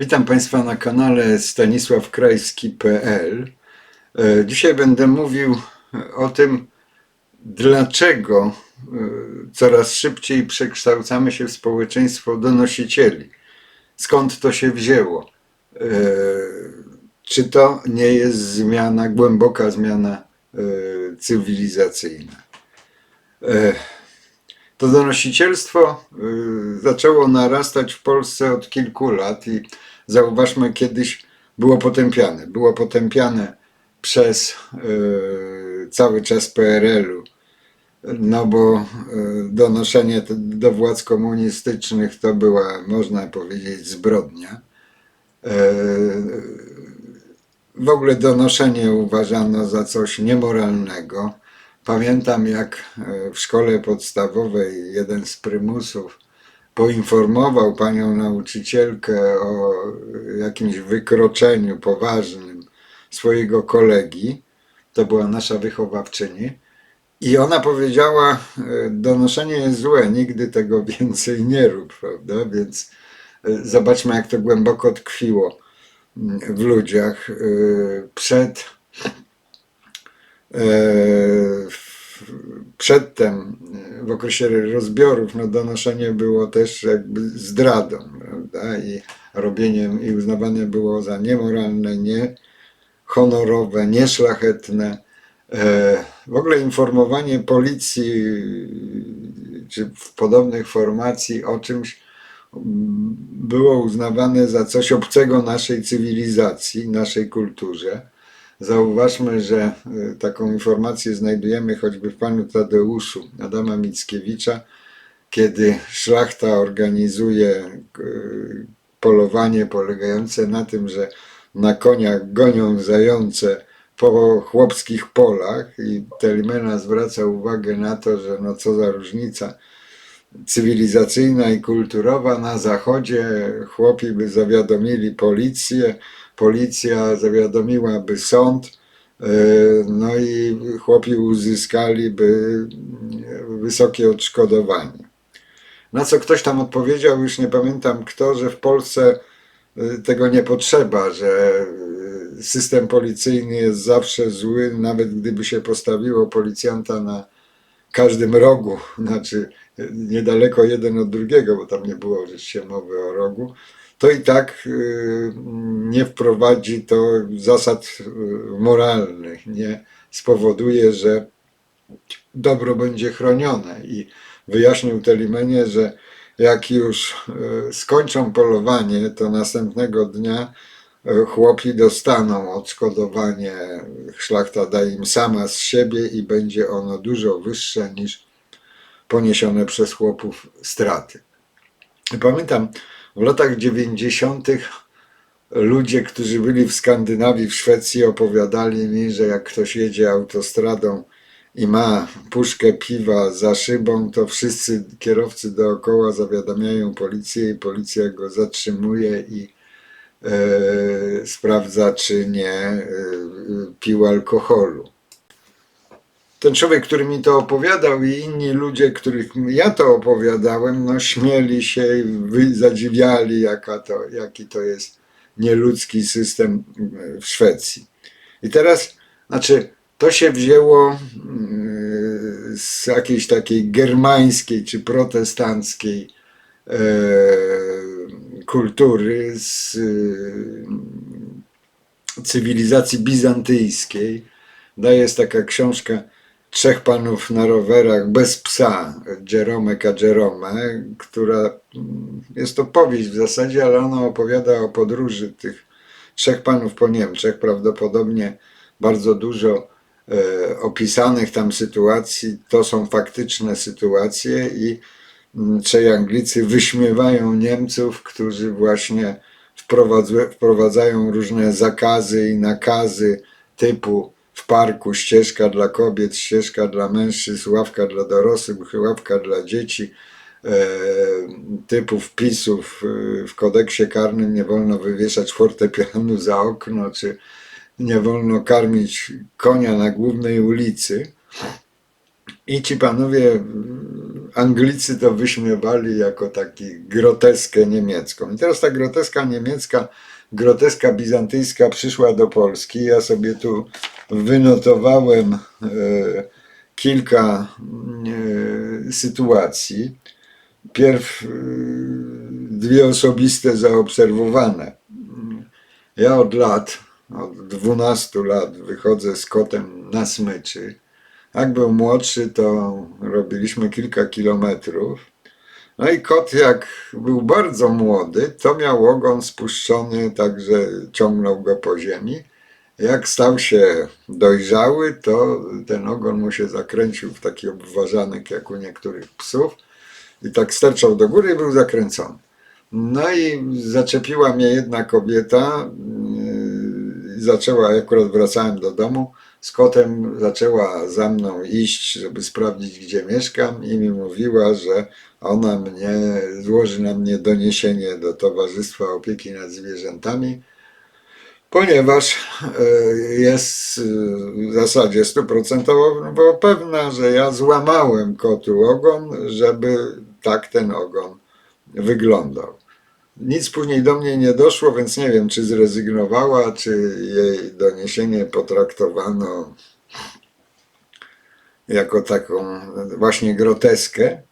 Witam Państwa na kanale stanisławkrajski.pl. E, Dzisiaj będę mówił o tym, dlaczego e, coraz szybciej przekształcamy się w społeczeństwo donosicieli. Skąd to się wzięło? E, Czy to nie jest zmiana, głęboka zmiana e, cywilizacyjna? To donosicielstwo y, zaczęło narastać w Polsce od kilku lat i zauważmy, kiedyś było potępiane. Było potępiane przez y, cały czas PRL-u, no bo y, donoszenie do władz komunistycznych to była, można powiedzieć, zbrodnia. W ogóle donoszenie uważano za coś niemoralnego. Pamiętam, jak e, w szkole podstawowej jeden z prymusów poinformował panią nauczycielkę o jakimś wykroczeniu poważnym swojego kolegi. To była nasza wychowawczyni. I ona powiedziała: e, Donoszenie jest złe, nigdy tego więcej nie rób, prawda? Więc e, zobaczmy, jak to głęboko tkwiło mm, w ludziach. E, Przed E, Przedtem, e, w okresie rozbiorów, no donoszenie było też jakby zdradą, prawda? I robieniem i uznawane było za niemoralne, niehonorowe, nieszlachetne. E, W ogóle informowanie policji czy w podobnych formacji o czymś było uznawane za coś obcego naszej cywilizacji, naszej kulturze. Zauważmy, że y, taką informację znajdujemy choćby w panu Tadeuszu Adama Mickiewicza, kiedy szlachta organizuje y, polowanie polegające na tym, że na koniach gonią zające po chłopskich polach i Telimena zwraca uwagę na to, że no co za różnica cywilizacyjna i kulturowa na zachodzie chłopi by zawiadomili policję, policja zawiadomiłaby sąd, e, no i chłopi uzyskaliby wysokie odszkodowanie. Na co ktoś tam odpowiedział, już nie pamiętam kto, że w Polsce y, tego nie potrzeba, że y, system policyjny jest zawsze zły, nawet gdyby się postawiło policjanta na każdym rogu, znaczy y, niedaleko jeden od drugiego, bo tam nie było oczywiście mowy o rogu, to i tak y, nie wprowadzi to zasad y, moralnych, nie spowoduje, że dobro będzie chronione. I wyjaśnił Telimenie, że jak już e, skończą polowanie, to następnego dnia e, chłopi dostaną odszkodowanie. Szlachta da im sama z siebie i będzie ono dużo wyższe niż poniesione przez chłopów straty. Pamiętam w latach 90. ludzie, którzy byli w Skandynawii, w Szwecji, opowiadali mi, że jak ktoś jedzie autostradą i ma puszkę piwa za szybą, to wszyscy kierowcy dookoła zawiadamiają policję i policja go zatrzymuje i sprawdza, czy nie e, pił alkoholu. Ten człowiek, który mi to opowiadał i inni ludzie, których ja to opowiadałem, no śmieli się i zadziwiali, jaka to, jaki to jest nieludzki system e, w Szwecji. I teraz, znaczy, to się wzięło mm, z jakiejś takiej germańskiej czy protestanckiej e, kultury, z e, cywilizacji bizantyjskiej. No jest taka książka Trzech panów na rowerach bez psa, Jerome Jerome, która mm, jest to powieść w zasadzie, ale ona opowiada o podróży tych trzech panów po Niemczech. Prawdopodobnie bardzo dużo e, opisanych tam sytuacji to są faktyczne sytuacje i mm, trzej Anglicy wyśmiewają Niemców, którzy właśnie wprowadza- wprowadzają różne zakazy i nakazy typu w parku ścieżka dla kobiet, ścieżka dla mężczyzn, ławka dla dorosłych, ławka dla dzieci, e, typu wpisów e, w kodeksie karnym nie wolno wywieszać fortepianu za okno, czy nie wolno karmić konia na głównej ulicy. I ci panowie Anglicy to wyśmiewali jako taki groteskę niemiecką. I teraz ta groteska niemiecka, groteska bizantyjska przyszła do Polski. Ja sobie tu wynotowałem e, kilka e, sytuacji. Pierw e, dwie osobiste zaobserwowane. Ja od lat, od 12 lat wychodzę z kotem na smyczy. Jak był młodszy, to robiliśmy kilka kilometrów. No i kot, jak był bardzo młody, to miał ogon spuszczony, także ciągnął go po ziemi. Jak stał się dojrzały, to ten ogon mu się zakręcił w taki obważanek, jak u niektórych psów. I tak sterczał do góry i był zakręcony. No i zaczepiła mnie jedna kobieta, yy, zaczęła, akurat wracałem do domu, z kotem zaczęła za mną iść, żeby sprawdzić, gdzie mieszkam i mi mówiła, że ona mnie, złoży na mnie doniesienie do Towarzystwa Opieki nad Zwierzętami, ponieważ e, jest e, w zasadzie stuprocentowo pewna, że ja złamałem kotu ogon, żeby tak ten ogon wyglądał. Nic później do mnie nie doszło, więc nie wiem, czy zrezygnowała, czy jej doniesienie potraktowano jako taką właśnie groteskę.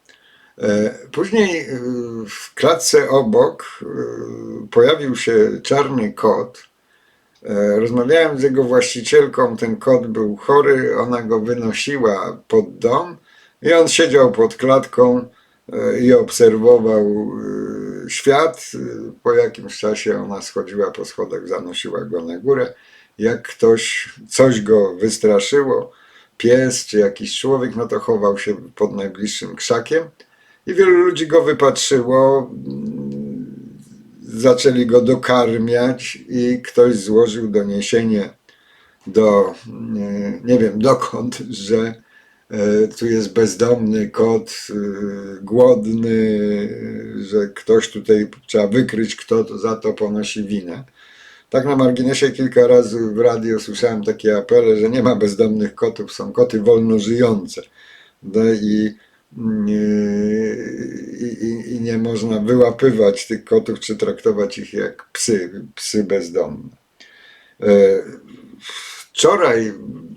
E, Później e, w klatce obok e, pojawił się czarny kot. Rozmawiałem z jego właścicielką, ten kot był chory, ona go wynosiła pod dom i on siedział pod klatką i obserwował świat. E, Po jakimś czasie ona schodziła po schodach, zanosiła go na górę. Jak ktoś, coś go wystraszyło, pies czy jakiś człowiek, no to chował się pod najbliższym krzakiem. I wielu ludzi go wypatrzyło, mm, zaczęli go dokarmiać i ktoś złożył doniesienie do, nie, nie wiem dokąd, że tu jest bezdomny kot, e, głodny, e, że ktoś tutaj trzeba wykryć, kto to za to ponosi winę. Tak na marginesie kilka razy w radio słyszałem takie apele, że nie ma bezdomnych kotów, są koty wolno żyjące. No i, i, i, i nie można wyłapywać tych kotów, czy traktować ich jak psy, psy bezdomne. Wczoraj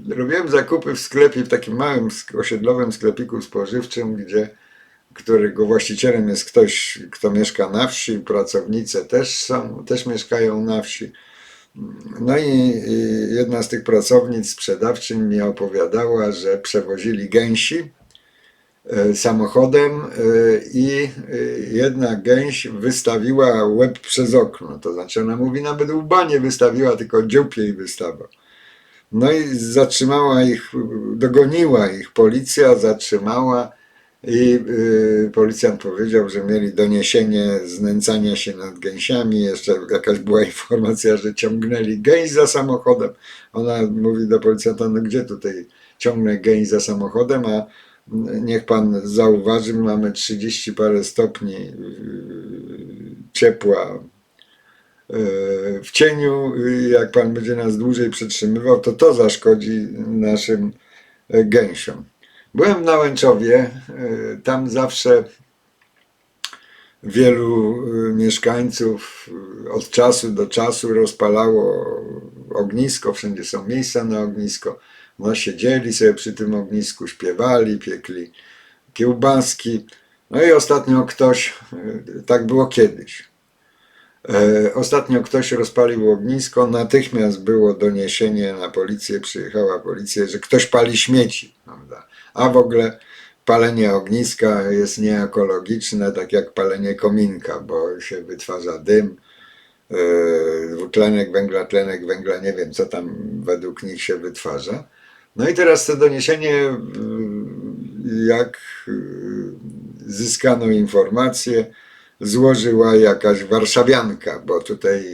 robiłem zakupy w sklepie, w takim małym osiedlowym sklepiku spożywczym, gdzie którego właścicielem jest ktoś, kto mieszka na wsi, pracownice też są, też mieszkają na wsi. No i jedna z tych pracownic sprzedawczyń mi opowiadała, że przewozili gęsi e, samochodem e, i e, jedna gęś wystawiła łeb przez okno. To znaczy ona mówi, nawet łba nie wystawiła, tylko dziób jej. No i zatrzymała ich, dogoniła ich policja, zatrzymała i y, policjant powiedział, że mieli doniesienie znęcania się nad gęsiami. Jeszcze jakaś była informacja, że ciągnęli gęś za samochodem. Ona mówi do policjanta, no gdzie tutaj ciągnę gęś za samochodem, a niech pan zauważy, mamy 30 parę stopni yy, ciepła w cieniu. Jak pan będzie nas dłużej przytrzymywał, to to zaszkodzi naszym e, gęsiom. Byłem na Łęczowie, e, tam zawsze wielu e, mieszkańców e, od czasu do czasu rozpalało ognisko, wszędzie są miejsca na ognisko. No siedzieli sobie przy tym ognisku, śpiewali, piekli kiełbaski. No i ostatnio ktoś, e, tak było kiedyś, E, Ostatnio ktoś rozpalił ognisko, natychmiast było doniesienie na policję, przyjechała policja, że ktoś pali śmieci, prawda? A w ogóle palenie ogniska jest nieekologiczne, tak jak palenie kominka, bo się wytwarza dym, e, dwutlenek węgla, tlenek węgla, nie wiem co tam według nich się wytwarza. No i teraz to doniesienie, y, jak y, zyskano informację, złożyła jakaś warszawianka, bo tutaj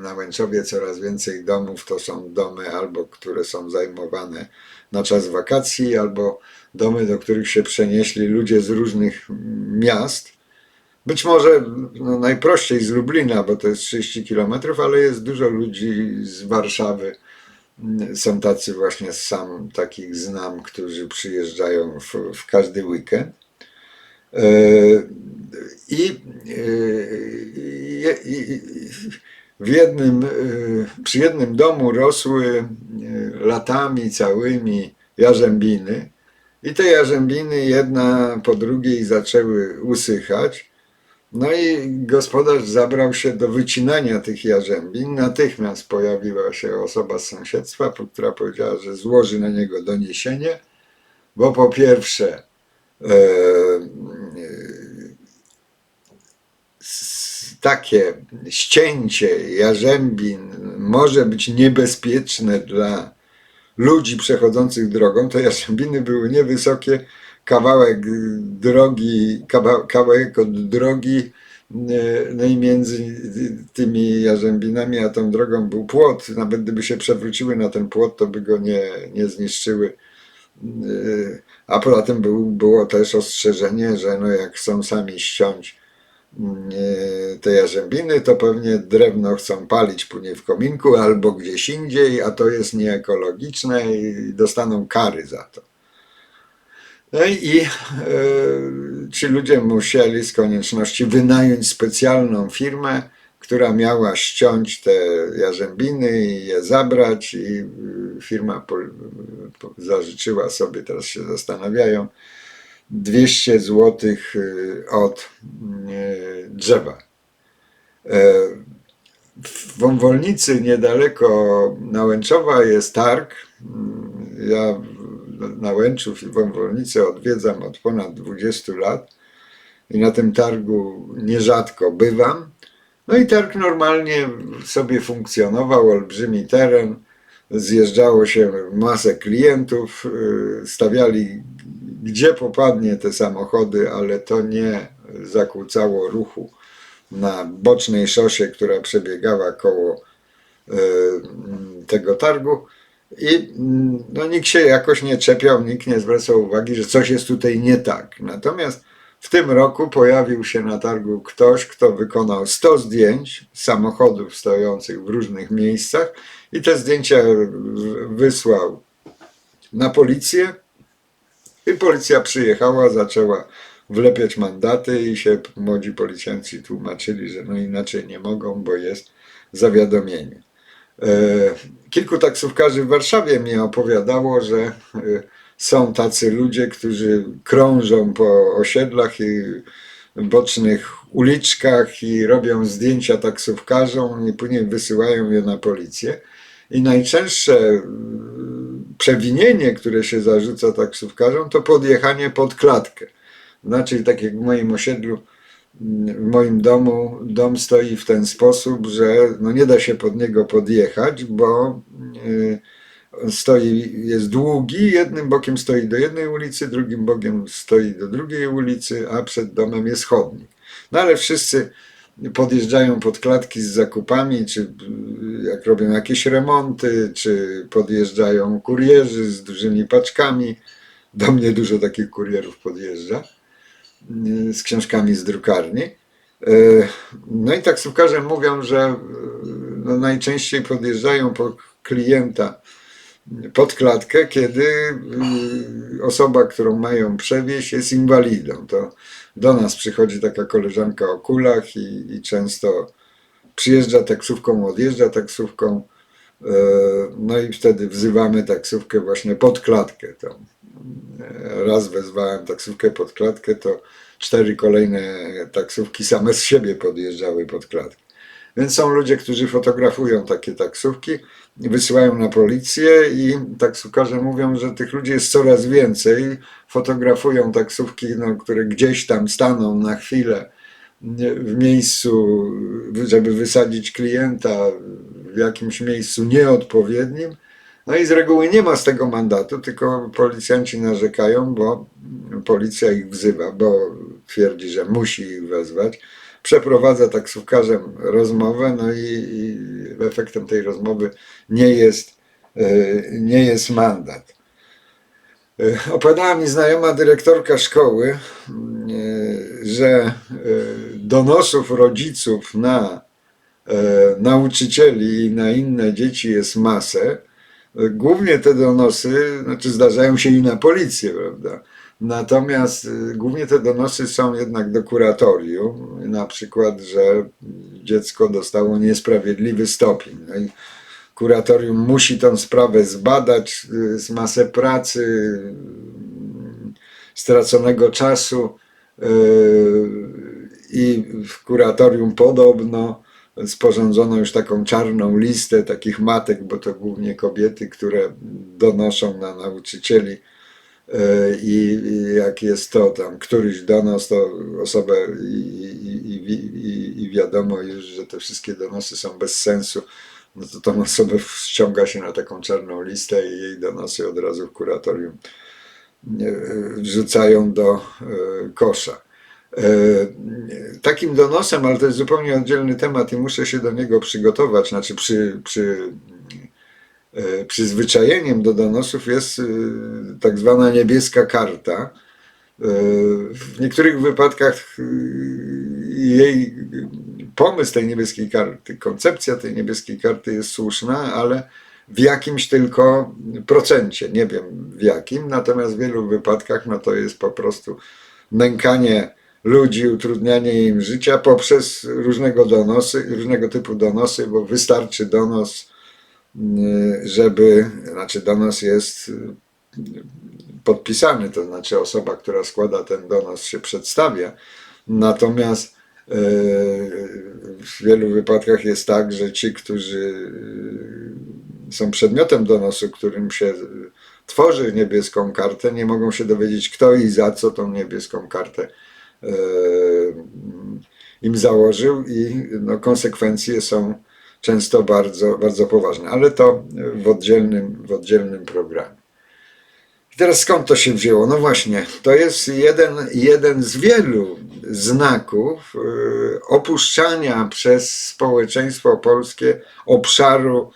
na Łęczowie coraz więcej domów to są domy albo które są zajmowane na czas wakacji, albo domy, do których się przenieśli ludzie z różnych miast. Być może no, najprościej z Lublina, bo to jest 30 km, ale jest dużo ludzi z Warszawy. Są tacy właśnie sam takich znam, którzy przyjeżdżają w, w każdy weekend. E, I e, i- w jednym, e, przy jednym domu rosły latami całymi jarzębiny i te jarzębiny jedna po drugiej zaczęły usychać. No i gospodarz zabrał się do wycinania tych jarzębin. Natychmiast pojawiła się osoba z sąsiedztwa, która powiedziała, że złoży na niego doniesienie, bo po pierwsze takie ścięcie jarzębin może być niebezpieczne dla ludzi przechodzących drogą. Te jarzębiny były niewysokie, kawałek drogi, kawa- kawałek od drogi, e, no i między tymi jarzębinami a tą drogą był płot. Nawet gdyby się przewróciły na ten płot, to by go nie, nie zniszczyły. E, A poza tym był, było też ostrzeżenie, że no jak chcą sami ściąć te jarzębiny, to pewnie drewno chcą palić później w kominku albo gdzieś indziej, a to jest nieekologiczne i dostaną kary za to. No i e, ci ludzie musieli z konieczności wynająć specjalną firmę, która miała ściąć te jarzębiny i je zabrać i y, firma po, po, zażyczyła sobie, teraz się zastanawiają, 200 zł od y, drzewa. E, w Wąwolnicy niedaleko Nałęczowa jest targ. Mm, Ja Nałęczów i Wąwolnicę odwiedzam od ponad 20 lat i na tym targu nierzadko bywam. No i targ normalnie sobie funkcjonował, olbrzymi teren, zjeżdżało się masę klientów, y, stawiali gdzie popadnie te samochody, ale to nie zakłócało ruchu na bocznej szosie, która przebiegała koło y, tego targu. I mm, no, nikt się jakoś nie czepiał, nikt nie zwracał uwagi, że coś jest tutaj nie tak. Natomiast w tym roku pojawił się na targu ktoś, kto wykonał 100 zdjęć samochodów stojących w różnych miejscach i te zdjęcia wysłał na policję. I policja przyjechała, zaczęła wlepiać mandaty i się młodzi policjanci tłumaczyli, że no inaczej nie mogą, bo jest zawiadomienie. E, Kilku taksówkarzy w Warszawie mi opowiadało, że e, są tacy ludzie, którzy krążą po osiedlach i bocznych uliczkach i robią zdjęcia taksówkarzom i później wysyłają je na policję. I najczęstsze przewinienie, które się zarzuca taksówkarzom, to podjechanie pod klatkę. Znaczy, tak jak w moim osiedlu, w moim domu, dom stoi w ten sposób, że no nie da się pod niego podjechać, bo y, stoi, jest długi, jednym bokiem stoi do jednej ulicy, drugim bokiem stoi do drugiej ulicy, a przed domem jest chodnik. No ale wszyscy podjeżdżają pod klatki z zakupami, czy y, jak robią jakieś remonty, czy podjeżdżają kurierzy z dużymi paczkami. Do mnie dużo takich kurierów podjeżdża y, z książkami z drukarni. Y, No i taksówkarze mówią, że no najczęściej podjeżdżają po klienta pod klatkę, kiedy osoba, którą mają przewieźć, jest inwalidą. To do nas przychodzi taka koleżanka o kulach i, i często przyjeżdża taksówką, odjeżdża taksówką. e, No i wtedy wzywamy taksówkę właśnie pod klatkę. To e, raz wezwałem taksówkę pod klatkę, to cztery kolejne taksówki same z siebie podjeżdżały pod klatkę. Więc są ludzie, którzy fotografują takie taksówki, wysyłają na policję i taksówkarze mówią, że tych ludzi jest coraz więcej. Fotografują taksówki, no, które gdzieś tam staną na chwilę w miejscu, żeby wysadzić klienta w jakimś miejscu nieodpowiednim. No i z reguły nie ma z tego mandatu, tylko policjanci narzekają, bo policja ich wzywa, bo twierdzi, że musi ich wezwać. Przeprowadza taksówkarzem rozmowę, no i, i efektem tej rozmowy nie jest, e, nie jest mandat. E, Opowiadała mi znajoma dyrektorka szkoły, e, że donosów rodziców na nauczycieli i na inne dzieci jest masę. Głównie te donosy, znaczy zdarzają się i na policję, prawda? Natomiast y, głównie te donosy są jednak do kuratorium, na przykład, że dziecko dostało niesprawiedliwy stopień. No i kuratorium musi tą sprawę zbadać, y, z masę pracy, y, straconego czasu i w kuratorium podobno sporządzono już taką czarną listę takich matek, bo to głównie kobiety, które donoszą na nauczycieli i, i jak jest to tam któryś donos, to osobę i, i, i, i wiadomo już, że te wszystkie donosy są bez sensu, no to tą osobę ściąga się na taką czarną listę i jej donosy od razu w kuratorium e, wrzucają do e, kosza. Takim donosem, ale to jest zupełnie oddzielny temat i muszę się do niego przygotować, znaczy przy, przy E, przyzwyczajeniem do donosów jest e, tak zwana niebieska karta. E, w niektórych wypadkach jej pomysł tej niebieskiej karty, koncepcja tej niebieskiej karty jest słuszna, ale w jakimś tylko procencie, nie wiem w jakim, natomiast w wielu wypadkach no to jest po prostu nękanie ludzi, utrudnianie im życia poprzez różnego donosy, różnego typu donosy, bo wystarczy donos żeby, znaczy donos jest y, podpisany, to znaczy osoba, która składa ten donos się przedstawia. Natomiast y, w wielu wypadkach jest tak, że ci, którzy są przedmiotem donosu, którym się tworzy niebieską kartę, nie mogą się dowiedzieć, kto i za co tą niebieską kartę im założył, i no, konsekwencje są często bardzo, bardzo poważne, ale to w oddzielnym, w oddzielnym programie. I teraz skąd to się wzięło? No właśnie, to jest jeden, jeden z wielu znaków y, opuszczania przez społeczeństwo polskie obszaru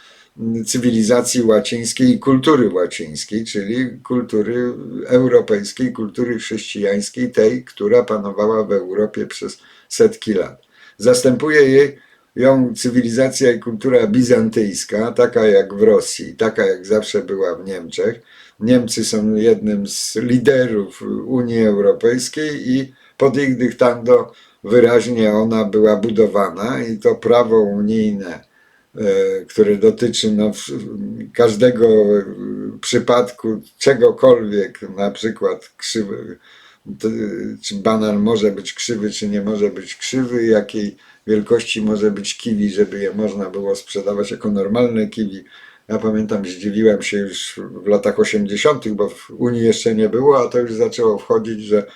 cywilizacji łacińskiej i kultury łacińskiej, czyli kultury europejskiej, kultury chrześcijańskiej, tej, która panowała w Europie przez setki lat. Zastępuje jej ją cywilizacja i kultura bizantyjska, taka jak w Rosji, taka jak zawsze była w Niemczech. Niemcy są jednym z liderów Unii Europejskiej i pod ich dyktando wyraźnie ona była budowana i to prawo unijne, e, które dotyczy no, każdego przypadku czegokolwiek, na przykład krzywy, czy banan może być krzywy, czy nie może być krzywy, jakiej wielkości może być kiwi, żeby je można było sprzedawać jako normalne kiwi. Ja pamiętam, zdziwiłem się już w latach 80., bo w Unii jeszcze nie było, a to już zaczęło wchodzić, że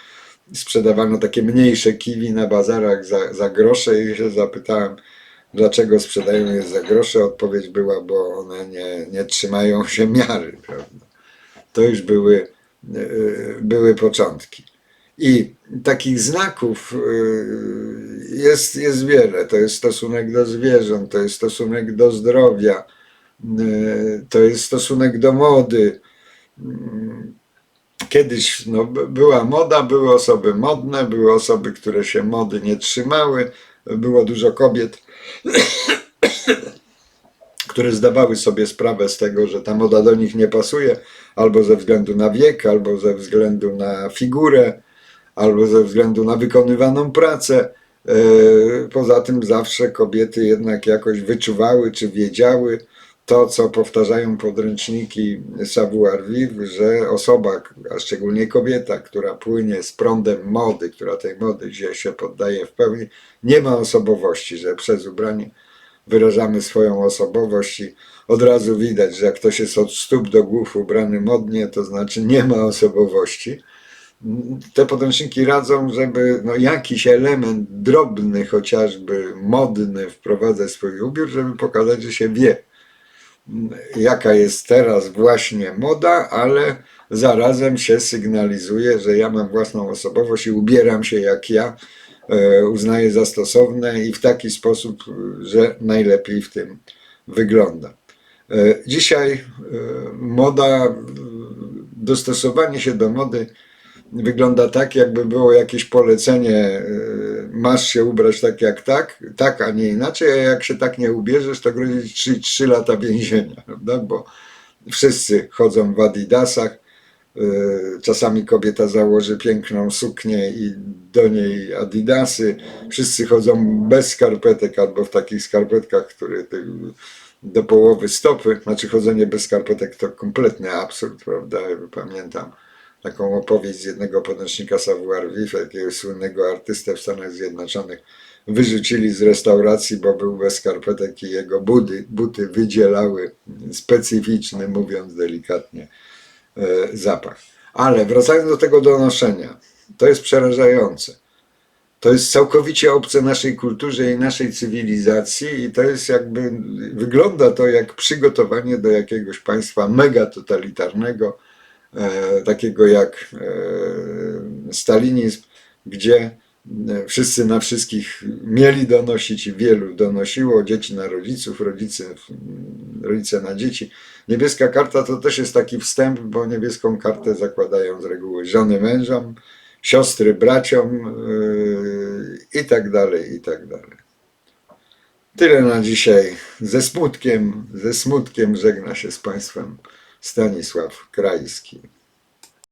sprzedawano takie mniejsze kiwi na bazarach za, za grosze i się zapytałem, dlaczego sprzedają je za grosze. Odpowiedź była, bo one nie, nie trzymają się miary. Prawda? To już były, e, były początki. I takich znaków y, jest, jest wiele. To jest stosunek do zwierząt, to jest stosunek do zdrowia, y, to jest stosunek do mody. Y, kiedyś no, była moda, były osoby modne, były osoby, które się mody nie trzymały, było dużo kobiet, które zdawały sobie sprawę z tego, że ta moda do nich nie pasuje, albo ze względu na wiek, albo ze względu na figurę albo ze względu na wykonywaną pracę. E, poza tym zawsze kobiety jednak jakoś wyczuwały czy wiedziały to, co powtarzają podręczniki savoir-vivre, że osoba, a szczególnie kobieta, która płynie z prądem mody, która tej mody się poddaje w pełni, nie ma osobowości, że przez ubranie wyrażamy swoją osobowość i od razu widać, że jak ktoś jest od stóp do głów ubrany modnie, to znaczy nie ma osobowości te podręczniki radzą, żeby no, jakiś element drobny, chociażby modny, wprowadzać swój ubiór, żeby pokazać, że się wie, jaka jest teraz właśnie moda, ale zarazem się sygnalizuje, że ja mam własną osobowość i ubieram się jak ja, e, uznaję za stosowne i w taki sposób, że najlepiej w tym wygląda. E, dzisiaj e, moda, dostosowanie się do mody wygląda tak, jakby było jakieś polecenie, y, masz się ubrać tak jak tak, tak, a nie inaczej, a jak się tak nie ubierzesz, to grozi 3, 3 lata więzienia, prawda? bo wszyscy chodzą w adidasach, y, czasami kobieta założy piękną suknię i do niej adidasy. Wszyscy chodzą bez skarpetek albo w takich skarpetkach, które do połowy stopy. Znaczy chodzenie bez skarpetek to kompletny absurd, prawda? Pamiętam taką opowieść z jednego podręcznika savoir-vivre, jakiegoś słynnego artystę w Stanach Zjednoczonych. Wyrzucili z restauracji, bo był bez skarpetek i jego buty, buty wydzielały specyficzny, mówiąc delikatnie, e, zapach. Ale wracając do tego donoszenia, to jest przerażające. To jest całkowicie obce naszej kulturze i naszej cywilizacji, i to jest jakby, wygląda to jak przygotowanie do jakiegoś państwa mega totalitarnego, takiego jak e, stalinizm, gdzie e, wszyscy na wszystkich mieli donosić i wielu donosiło, dzieci na rodziców, rodzice, rodzice na dzieci. Niebieska karta to też jest taki wstęp, bo niebieską kartę zakładają z reguły żony mężom, siostry braciom i tak dalej, i tak dalej. Tyle na dzisiaj. Ze smutkiem, ze smutkiem żegna się z Państwem Stanisław Krajski.